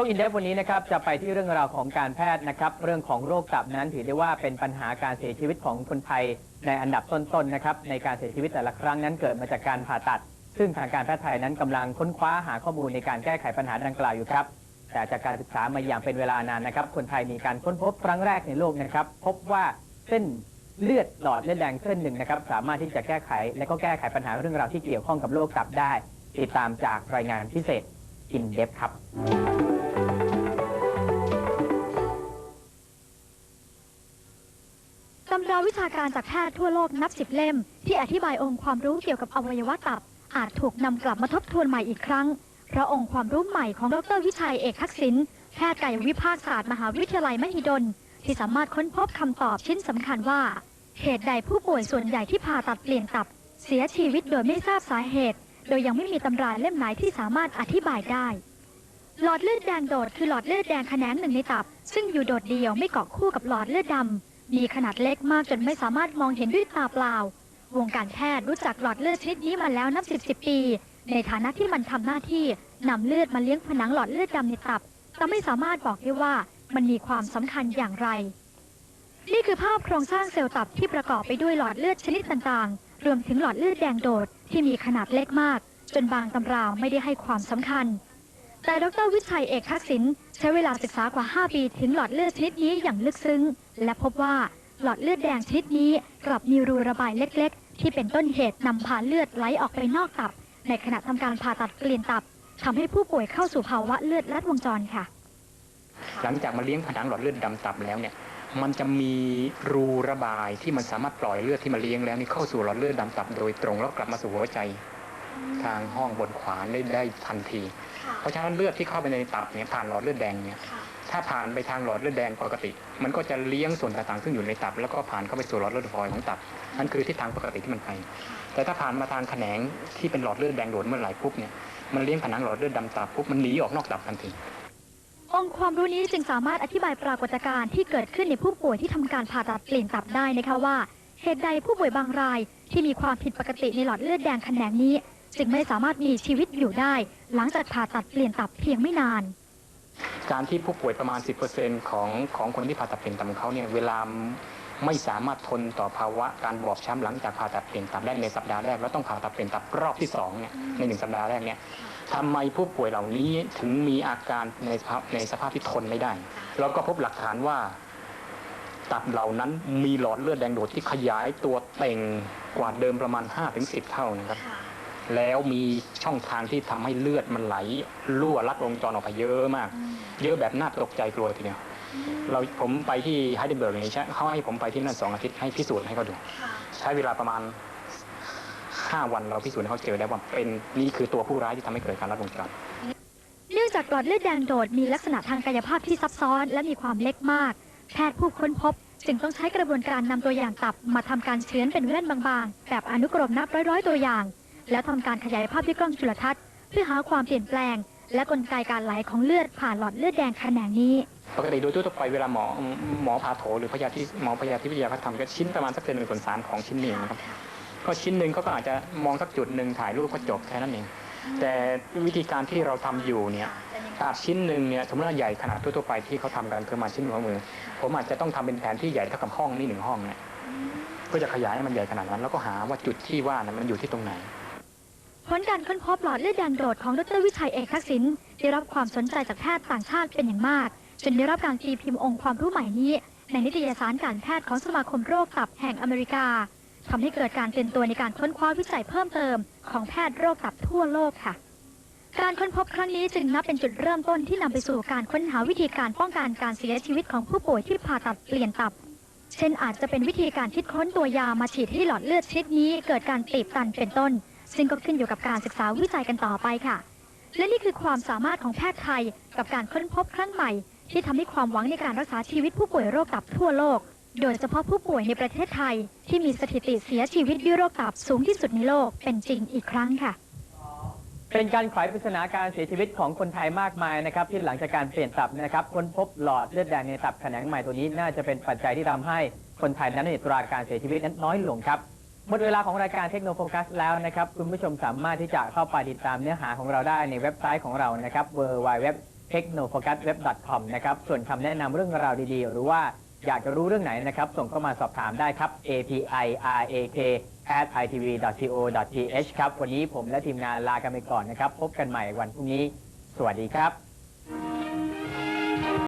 ช่วงอินเดฟวันนี้นะครับจะไปที่เรื่องราวของการแพทย์นะครับ เรื่องของโรคตับนั้นถือได้ว่าเป็นปัญหาการเสียชีวิตของคนไทยในอันดับต้นๆนะครับในการเสียชีวิตแต่ละครั้งนั้นเกิดมาจากการผ่าตัด ซึ่งทางการแพทย์ไทยนั้นกำลังค้นคว้าหาข้อมูลในการแก้ไขปัญหาดังกล่าวอยู่ครับ แต่จากการศึกษามาอย่างเป็นเวลานานนะครับ คนไทยมีการค้นพบครั้งแรกในโลกนะครับ พบว่าเส้นเลือดหลอดเลือดแดงเส้นหนึ่งนะครับสามารถที่จะแก้ไข และก็แก้ไขปัญหาเรื่องราวที่เกี่ยวข้องกับโรคตับได้ ติดตามจากรายงานพิเศษอินเดฟครับ วิชาการจากแพทย์ทั่วโลกนับสิบเล่ม ที่อธิบายองค์ความรู้เกี่ยวกับอวัยวะตับ อาจถูกนำกลับมาทบทวนใหม่อีกครั้ง เพราะองค์ความรู้ใหม่ของดรวิชัยเอกทักษิณแพทย์กายวิภาคศาสตร์มหาวิทยาลัยมหิดล ที่สามารถค้นพบคำตอบชิ้นสำคัญว่าเหตุใดผู้ป่วยส่วนใหญ่ที่ผ่าตัดเปลี่ยนตับ เสียชีวิตโดยไม่ทราบสาเหตุ โดยยังไม่มีตำราเล่มไหนที่สามารถอธิบายได้ หลอดเลือดแดงโดดคือหลอดเลือดแดงแขนงหนึ่งในตับ ซึ่งอยู่โดดเดี่ยวไม่เกาะคู่กับหลอดเลือดดำ มีขนาดเล็กมากจนไม่สามารถมองเห็นด้วยตาเปล่า วงการแพทย์รู้จักหลอดเลือดชนิดนี้มาแล้วนับสิบสิบปี ในฐานะที่มันทำหน้าที่นำเลือดมาเลี้ยงผนังหลอดเลือดดำในตับ แต่ไม่สามารถบอกได้ว่ามันมีความสำคัญอย่างไร นี่คือภาพโครงสร้างเซลล์ตับที่ประกอบไปด้วยหลอดเลือดชนิดต่างๆ รวมถึงหลอดเลือดแดงโดดที่มีขนาดเล็กมาก จนบางตำราไม่ได้ให้ความสำคัญแต่ดรวิชัยเอกทักษิณใช้เวลาศึกษากว่า 5 ปีถึงหลอดเลือดชนิดนี้อย่างลึกซึ้ง และพบว่าหลอดเลือดแดงชนิดนี้กลับมีรูระบายเล็กๆ ที่เป็นต้นเหตุนำพาเลือดไหลออกไปนอกตับ ในขณะทำการผ่าตัดเปลี่ยนตับทำให้ผู้ป่วยเข้าสู่ภาวะเลือดลัดวงจรค่ะ หลังจากมาเลี้ยงผนังหลอดเลือดดำตับแล้วเนี่ยมันจะมีรูระบายที่มันสามารถปล่อยเลือดที่มาเลี้ยงแล้วนี่เข้าสู่หลอดเลือดดำตับโดยตรงแล้วกลับมาสู่หัวใจทางห้องบนขวาได้ได้ทันที เพราะฉะนั้นเลือดที่เข้าไปในตับเนี่ยผ่านหลอดเลือดแดงเนี่ย ถ้าผ่านไปทางหลอดเลือดแดงปกติ มันก็จะเลี้ยงส่วนต่างๆซึ่งอยู่ในตับ แล้วก็ผ่านเข้าไปสู่หลอดเลือดฝอยของตับนั่นคือทิศทางปกติที่มันไปแต่ถ้าผ่านมาทางแขนงที่เป็นหลอดเลือดแดงโดดเมื่อไหร่ปุ๊บเนี่ยมันเลี้ยงผนังหลอดเลือดดำตับปุ๊บมันหนีออกนอกตับทันทีองค์ความรู้นี้จึงสามารถอธิบายปรากฏการณ์ที่เกิดขึ้นในผู้ป่วยที่ทำการผ่าตัดเปลี่ยนตับได้นะคะว่า เหตุใดผู้ป่วยบางราย ที่มีความผิดปกติในหลอดเลือดแดงแขนงนี้ จึงไม่สามารถมีชีวิตอยู่ได้ หลังจากผ่าตัดเปลี่ยนตับเพียงไม่นาน การที่ผู้ป่วยประมาณ 10%ของของคนที่ผ่าตัดเปลี่ยนตับของเขาเนี่ยเวลาไม่สามารถทนต่อภาวะการบอบช้ำหลังจากผ่าตัดเปลี่ยนตับได้ในสัปดาห์แรกแล้วต้องผ่าตัดเปลี่ยนตับรอบที่สองเนี่ยในหนึ่งสัปดาห์แรกเนี่ยทำไมผู้ป่วยเหล่านี้ถึงมีอาการในสภาพในสภาพที่ทนไม่ได้ แล้วก็พบหลักฐานว่า ตับเหล่านั้นมีหลอดเลือดแดงโดดที่ขยายตัวเต่งกว่าเดิมประมาณ 5-10 เท่านะครับ แล้วมีช่องทางที่ทำให้เลือดมันไหลรั่วลัดวงจรออกไปเยอะมาก เยอะแบบน่าตกใจกลัวทีเดียวเราผมไปที่ไฮเดนเบิร์กนี่ใช่เขาให้ผมไปที่นั่นสองอาทิตย์ให้พิสูจน์ให้เขาดู ใช้เวลาประมาณ5วันเราพิสูจน์ให้เขาเจอได้ว่าเป็นนี่คือตัวผู้ร้ายที่ทำให้เกิดการลัดวงจรเนื่องจากหลอดเลือดแดงโดดมีลักษณะทางกายภาพที่ซับซ้อนและมีความเล็กมาก แพทย์ผู้ค้นพบ จึงต้องใช้กระบวนการนำตัวอย่างตับมาทำการเฉือนเป็นแว่นบางๆ แบบอนุกรมนับร้อยๆตัวอย่าง แล้วทำการขยายภาพด้วยกล้องจุลทรรศน์เพื่อหาความเปลี่ยนแปลง และกลไกการไหลของเลือดผ่านหลอดเลือดแดงแขนงนี้ ปกติโดยทั่วไปเวลาหมอหมอผ่าโถหรือพยาธิหมอพยาธิวิทยาเขาทำก็ชิ้นประมาณสักเศษหนึ่งส่วนสามของชิ้นนี้นะครับก็ชิ้นหนึ่งเขาก็อาจจะมองสักจุดหนึ่งถ่ายรูปก็จบแค่นั้นเองแต่วิธีการที่เราทำอยู่เนี่ยอาจชิ้นหนึ่งเนี่ยสมมติว่าใหญ่ขนาดทั่วๆไปที่เขาทำกันคือมาชิ้นหัวมือ ผมอาจจะต้องทำเป็นแผนที่ใหญ่เท่ากับห้องนี่หนึ่งห้องเนี่ยเพื่อจะขยายให้มันใหญ่ขนาดนั้น แล้วก็หาว่าจุดที่ว่านะมันอยู่ที่ตรงไหน ผลการค้นพบหลอดเลือดแดงโดดของดรวิชัยเอกทักษิณได้รับความสนใจจากแพทย์ต่างชาติเป็นอย่างมากจนได้รับการตีพิมพ์องค์ความรู้ใหม่นี้ ในนิตยสารการแพทย์ของสมาคมโรคตับแห่งอเมริกาทำให้เกิดการเตือนตัวในการค้นคว้าวิจัยเพิ่มเติม ของแพทย์โรคตับทั่วโลกค่ะ การค้นพบครั้งนี้จึงนับเป็นจุดเริ่มต้นที่นำไปสู่การค้นหาวิธีการป้องกันการเสียชีวิตของผู้ป่วยที่ผ่าตัดเปลี่ยนตับ เช่นอาจจะเป็นวิธีการคิดค้นตัวยามาฉีดให้หลอดเลือดชนิดนี้เกิดการตีบตันเป็นต้น ซึ่งก็ขึ้นอยู่กับการศึกษาวิจัยกันต่อไปค่ะ และนี่คือความสามารถของแพทย์ไทย กับการค้นพบครั้งใหม่ ที่ทำให้ความหวังในการรักษาชีวิตผู้ป่วยโรคตับทั่วโลก โดยเฉพาะผู้ป่วยในประเทศไทย ที่มีสถิติเสียชีวิตด้วยโรคตับสูงที่สุดในโลกเป็นจริงอีกครั้งค่ะเป็นการไขปริศนาการเสียชีวิตของคนไทยมากมายนะครับที่หลังจากการเปลี่ยนตับนะครับค้นพบหลอดเลือดแดงในตับแขนงใหม่ตัวนี้น่าจะเป็นปัจจัยที่ทำให้คนไทยนั้นในอัตราการเสียชีวิตนั้นน้อยลงครับ หมดเวลาของรายการเทคโนโฟกัสแล้วนะครับ คุณผู้ชมสามารถที่จะเข้าไปติดตามเนื้อหาของเราได้ในเว็บไซต์ของเรานะครับ w w w technofocusweb.com นะครับ ส่วนคำแนะนำเรื่องราวดีๆ หรือว่าอยากจะรู้เรื่องไหนนะครับ ส่งเข้ามาสอบถามได้ครับ api rak at itv.co.th ครับ วันนี้ผมและทีมงานลากันไปก่อนนะครับ พบกันใหม่วันพรุ่งนี้ สวัสดีครับ